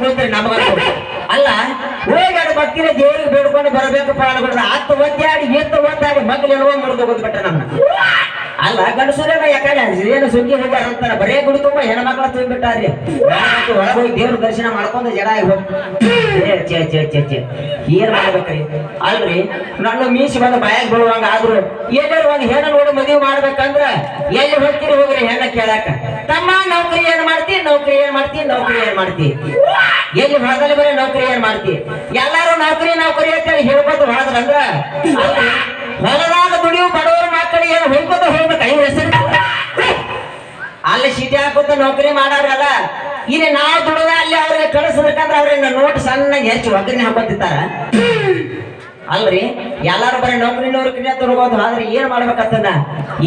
ಹೋಗ್ತಾರೆ? ನಮಗಂತೂ ಅಲ್ಲ ಹೋಗಾಡ ಭಕ್ತಿನ ದೇವರಿಗೆ ಬೇಡ್ಕೊಂಡು ಬರಬೇಕು ಪ್ರಾಣಗಳು ಹತ್ತು ಒದ್ದಾಡಿ ಎತ್ತು ಒದ್ದಾಡಿ ಮಗ್ಳು ಎಳುವ ಮುರಿದು ಹೋಗ್ಬಿಟ್ರೆ ನಮ್ಮ ಅಲ್ಲ ಗಂಡಸರೆಲ್ಲ ಯಾಕಂದ್ರೆ ಏನು ಸುಗ್ಗಿ ಹೋಗ್ಯಾರ ಅಂತಾರ. ಬರೇ ಗುಡಿ ತುಂಬ ಹೆಣ್ಮಕ್ಳ ತುಂಬಿಟ್ಟಾರ್ರಿ ಒಳಗೆ ಹೋಗಿ ದೇವ್ರ ದರ್ಶನ ಮಾಡ್ಕೊಂಡು ಜಡ ಚೇ ಚೇ ಚೇ ಚೇ ಏನ್ ಮಾಡ್ಬೇಕ್ರಿ? ಅಲ್ರಿ, ನನ್ನ ಮೀಸಿ ಬಂದು ಬಾಯಾಗ ಬೀಳುವಂಗ ಆದ್ರು ಎಲ್ಲರೂ ಒಂದು ಹೆಣ್ಣು ನೋಡಿ ಮದುವೆ ಮಾಡ್ಬೇಕಂದ್ರ ಎಲ್ಲಿ ಹೋಗ್ತೀರಿ ಹೋಗ್ರಿ ಹೆಣ್ಣ ಕೇಳಾಕ? ತಮ್ಮ ನೌಕರಿ ಏನ್ ಏನ್ ಮಾಡ್ತಿ ನೌಕರಿ ಏನ್ ಮಾಡ್ತಿ ಎಲ್ಲಿ ಹೊರದಲ್ಲಿ ಬರೀ ನೌಕರಿ ಏನ್ ಮಾಡ್ತಿ ಎಲ್ಲಾರು ನೌಕರಿ ನೌಕರಿ ಅಂತೇಳಿ ಹೇಳ್ಬೋದು ಹೋದ್ರಂದ್ರ, ಅಲ್ರಿ? ಹೊಲದಾಗ ದುಡಿಯು ಬಡವರ ಮಕ್ಕಳಿಗೆ ಏನು ಹೋಗ್ಬೋದು ಹೋಗ್ಬೇಕು? ಐದು ಹೆಸರು ಅಲ್ಲಿ ಸಿಟಿ ಹಾಕೋತ ನೌಕರಿ ಮಾಡಾರಲ್ಲ ಇಲ್ಲಿ ನಾವು ದುಡಿದ ಅಲ್ಲಿ ಅವ್ರಿಗೆ ಕಳಿಸ್ಬೇಕಂದ್ರೆ ಅವ್ರಿಗೆ ನೋಟ್ ಸಣ್ಣ ಹೆಚ್ಚು ಒಗ್ಗರಣೆ ಹಾಕೋತಿರ್ತಾರ ಅಲ್ರಿ? ಎಲ್ಲಾರು ಬರೀ ನೌಕರಿ ನೌಕರಿ ಅಂತ ಆದ್ರೆ ಏನ್ ಮಾಡ್ಬೇಕಂತ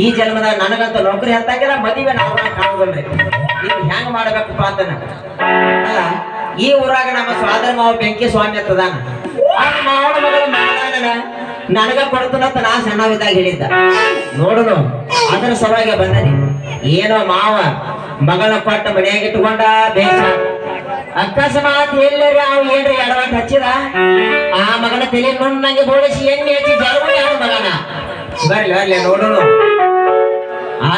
ಈ ಜನ್ಮದಾಗ ನನಗಂತ ನೌಕರಿ ಹತ್ತಾಗಿಲ್ಲ, ಮದುವೆ ನಾವು ಕಾಣೋದಲ್ರಿ ಈಗ ಹೆಂಗ್ ಮಾಡ್ಬೇಕಪ್ಪ ಅಂತನ ಈ ಊರಾಗ ನಮ್ಮ ಸ್ವಾದರ ಮಾವ ಬೆಂಕಿ ಸ್ವಾಮಿ ಅಂತದಾನ ಮಾವನ ಮಗಳ ಮಾವನ ನನಗ ಕೊಡ್ತನಂತ ನಾ ಸಣ್ಣವಿದ್ದಾಗ ಹೇಳಿದ್ದ. ನೋಡುನು ಅದರ ಸಲುವಾಗಿ ಬಂದನಿ. ಏನೋ ಮಾವ ಮಗಳ ಕೊಟ್ಟ ಮನೆಯಾಗ ಇಟ್ಕೊಂಡ ಬೇಸ. ಅಕಸ್ಮಾತ್ ಎಲ್ಲರಿ ಅವ್ ಏನ್ರಿ ಎಡವಾಟ್ ಹಚ್ಚಿದ? ಆ ಮಗನ ತಲೆ ನುಣ್ಣಂಗೆ ಬೋಳಿಸಿ ಎಣ್ಣೆ ಹಚ್ಚಿ ಯಾವ ಮಗನ. ಬರ್ಲಿ ಬರ್ಲಿ ನೋಡೋಣ ಆ?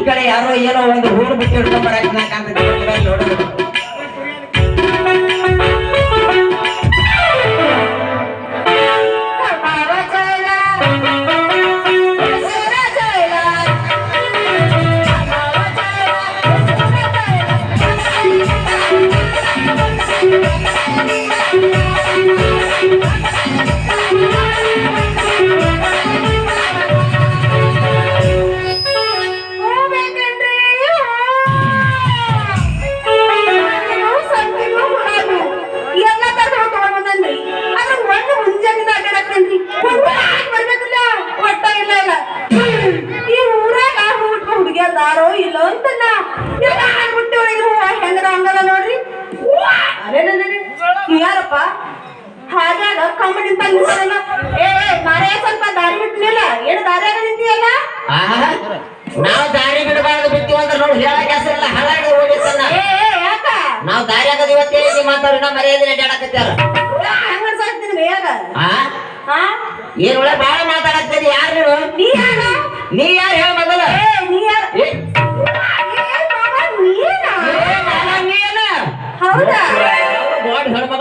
ಈ ಕಡೆ ಯಾರೋ ಏನೋ ಒಂದು ಹೂಡು ಬಿಟ್ಟು ಅಂತ ಬರಕ್ ಯಾರಪ್ಪ ಹಾಗಾಗ ಕಮ್ಮಿ ನಿಂತ ನಿಂತಾರಲ್ಲ ಏ ಮಾರಯ್ಯ ಸ್ವಲ್ಪ ದಾರಿ ಬಿಟ್ಟು ನಿಲ್ಲ ಏನು ದಾರಿಯಾಗ ನಿಂತಿಯಲ್ಲ ನಾವು ದಾರಿ ಬಿಡಬಾರ್ದು ಬಿತ್ತು ಅಂದ್ರೆ ನೋಡಿ ಹೇಳಕ್ ಹೆಸರಿಲ್ಲ ಹಳಾಡಿ ಹೋಗಿತ್ತಲ್ಲ. ನಾವು ದಾರಿ ಆಗದ ಇವತ್ತೇ ಮಾತಾಡ್ರಿ ಮಾತಾಡೋಣ ಮರ್ಯಾದೆ ಅಡ್ಡಾಡಕತ್ತಾರ ಹೆಂಗ ಹಾ ಏನ್ ಒಳ್ಳೆ ಬಾಳ ಮಾತಾಡತ್ತೀರಿ ಯಾರು ನೀವು? ನೀ ಯಾರ? ನೀ ಯಾರು ಹೇಳ ಮೊದಲ? ನೀ ಯಾರು? ಹೌದಾ?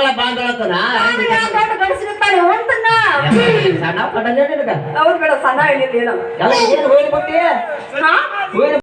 ದೊಡ್ಡ ಗಂಡಸಿರ್ತಾನೆ ಸಣ್ಣ ಕಡಲೆ ನಿನಗ? ಹೌದ್ ಬೇಡ ಸಣ್ಣ ಹೇಳಿದ್ದೇನು ಎಲ್ಲ ಏನ್ ಹೋಗ್ಬಿಟ್ಟಿ ಹಾ?